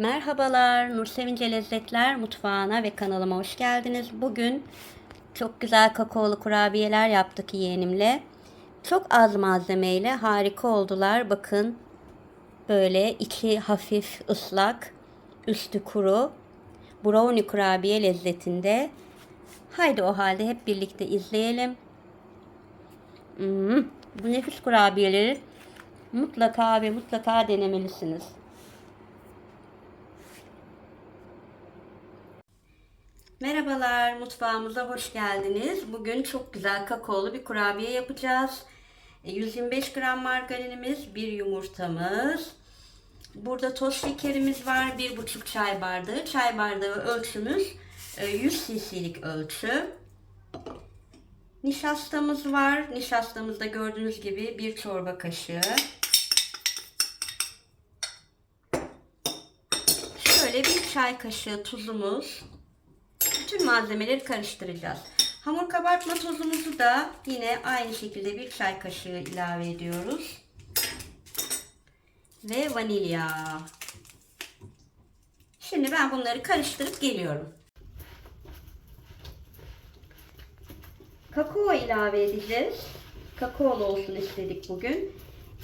Merhabalar, Nur Sevince Lezzetler mutfağına ve kanalıma hoş geldiniz. Bugün çok güzel kakaolu kurabiyeler yaptık yeğenimle. Çok az malzemeyle harika oldular. Bakın böyle içi hafif ıslak, üstü kuru. Brownie kurabiye lezzetinde. Haydi o halde hep birlikte izleyelim. Hmm, bu nefis kurabiyeleri mutlaka ve mutlaka denemelisiniz. Merhabalar, mutfağımıza hoş geldiniz. Bugün çok güzel kakaolu bir kurabiye yapacağız. E, 125 gram margarinimiz, bir yumurtamız. Burada toz şekerimiz var, 1,5 çay bardağı. Çay bardağı ölçümüz e, 100 cc'lik ölçü. Nişastamız var. Nişastamızda gördüğünüz gibi bir çorba kaşığı. Şöyle bir çay kaşığı tuzumuz. Bütün malzemeleri karıştıracağız. Hamur kabartma tozumuzu da yine aynı şekilde bir çay kaşığı ilave ediyoruz. Ve vanilya. Şimdi ben bunları karıştırıp geliyorum. Kakao ilave edeceğiz. Kakaolu olsun istedik bugün.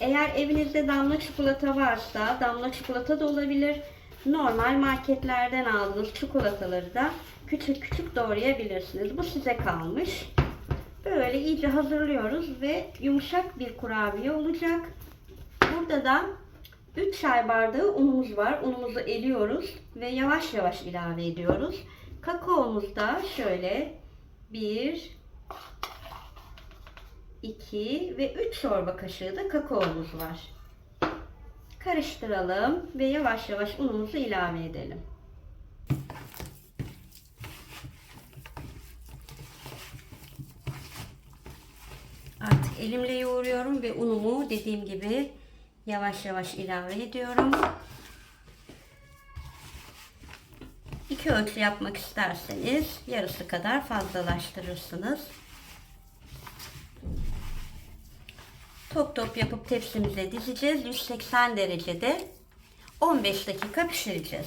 Eğer evinizde damla çikolata varsa damla çikolata da olabilir. Normal marketlerden aldığınız çikolataları da küçük küçük doğrayabilirsiniz. Bu size kalmış. Böyle iyice hazırlıyoruz ve yumuşak bir kurabiye olacak. Burada da 3 çay bardağı unumuz var. Unumuzu eliyoruz ve yavaş yavaş ilave ediyoruz. Kakaomuz da şöyle 1 2 ve 3 çorba kaşığı da kakaomuz var. Karıştıralım ve yavaş yavaş unumuzu ilave edelim. Artık elimle yoğuruyorum ve unumu dediğim gibi yavaş yavaş ilave ediyorum. İki ölçü yapmak isterseniz yarısı kadar fazlalaştırırsınız. Top top yapıp tepsimize dizeceğiz. 180 derecede 15 dakika pişireceğiz.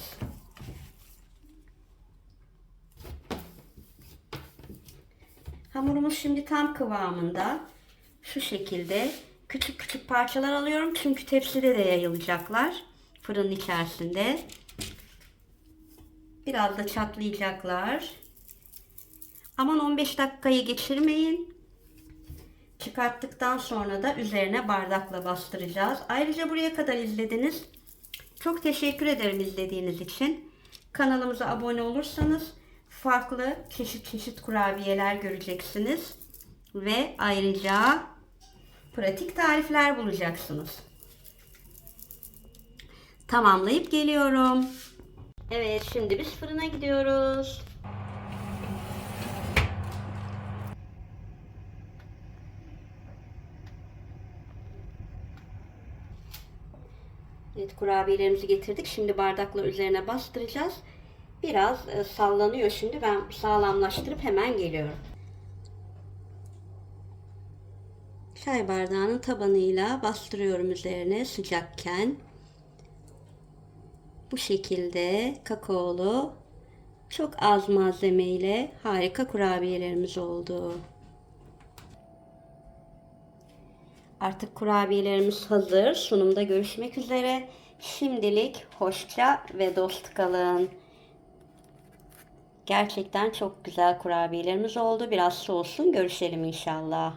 Hamurumuz şimdi tam kıvamında. Şu şekilde küçük küçük parçalar alıyorum. Çünkü tepside de yayılacaklar. Fırının içerisinde. Biraz da çatlayacaklar. Aman 15 dakikayı geçirmeyin. Çıkarttıktan sonra da üzerine bardakla bastıracağız. Ayrıca buraya kadar izlediniz. Çok teşekkür ederim izlediğiniz için. Kanalımıza abone olursanız farklı çeşit çeşit kurabiyeler göreceksiniz. Ve ayrıca pratik tarifler bulacaksınız. Tamamlayıp geliyorum. Evet şimdi biz fırına gidiyoruz. Evet kurabiyelerimizi getirdik. Şimdi bardakla üzerine bastıracağız. Biraz e, sallanıyor şimdi. Ben sağlamlaştırıp hemen geliyorum. Çay bardağının tabanıyla bastırıyorum üzerine sıcakken. Bu şekilde kakaolu çok az malzeme ile harika kurabiyelerimiz oldu. Artık kurabiyelerimiz hazır. Sunumda görüşmek üzere. Şimdilik hoşça ve dost kalın. Gerçekten çok güzel kurabiyelerimiz oldu. Biraz soğusun görüşelim inşallah.